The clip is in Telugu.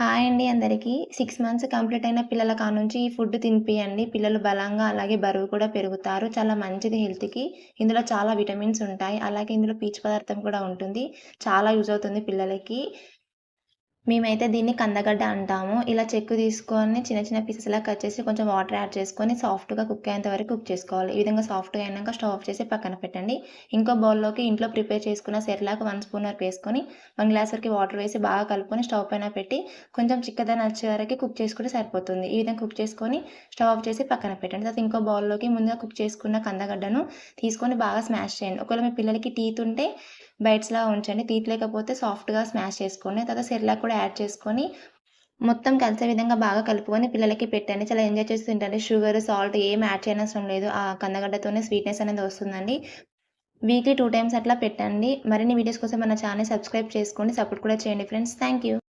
హాయ్ అండి అందరికీ. సిక్స్ మంత్స్ కంప్లీట్ అయిన పిల్లల కానుంచి ఈ ఫుడ్ తినిపియండి. పిల్లలు బలంగా అలాగే బరువు కూడా పెరుగుతారు. చాలా మంచిది హెల్త్‌కి. ఇందులో చాలా విటమిన్స్ ఉంటాయి. అలాగే ఇందులో పీచు పదార్థం కూడా ఉంటుంది. చాలా యూజ్ అవుతుంది పిల్లలకి. మేమైతే దీన్ని కందగడ్డ అంటాము. ఇలా చెక్కు తీసుకొని చిన్న చిన్న పీసెస్‌లా కట్ చేసి కొంచెం వాటర్ యాడ్ చేసుకొని సాఫ్ట్‌గా కుక్ అయ్యేంత వరకు కుక్ చేసుకోవాలి. ఈ విధంగా సాఫ్ట్‌గా అయినాక స్టవ్ ఆఫ్ చేసి పక్కన పెట్టండి. ఇంకో బౌల్‌లోకి ఇంట్లో ప్రిపేర్ చేసుకున్న సెర్లాక్ వన్ స్పూన్ వరకు వేసుకొని వన్ గ్లాస్ వరకు వాటర్ వేసి బాగా కలుపుకొని స్టవ్ పైన పెట్టి కొంచెం చిక్కదనం వచ్చే వరకు కుక్ చేసుకుంటే సరిపోతుంది. ఈ విధంగా కుక్ చేసుకొని స్టవ్ ఆఫ్ చేసి పక్కన పెట్టండి. తర్వాత ఇంకో బౌల్‌లోకి ముందుగా కుక్ చేసుకున్న కందగడ్డను తీసుకొని బాగా స్మాష్ చేయండి. ఒకవేళ మీ పిల్లలకి టీత్ ఉంటే బైట్స్‌లా ఉంచండి. టీత్ సాఫ్ట్‌గా స్మాష్ చేసుకోండి. తర్వాత సెర్లాక్ కూడా యాడ్ చేసుకొని మొత్తం కలిసే విధంగా బాగా కలుపుకొని పిల్లలకి పెట్టండి. చాలా ఎంజాయ్ చేసి తింటండి షుగర్, సాల్ట్ ఏం యాడ్ చేయనవసరం లేదు. ఆ కందగడ్డతోనే స్వీట్‌నెస్ అనేది వస్తుందండి. వీక్లీ టూ టైమ్స్ అట్లా పెట్టండి. మరిన్ని వీడియోస్ కోసం మన ఛానల్ సబ్స్క్రైబ్ చేసుకోండి. సపోర్ట్ కూడా చేయండి ఫ్రెండ్స్. Thank you.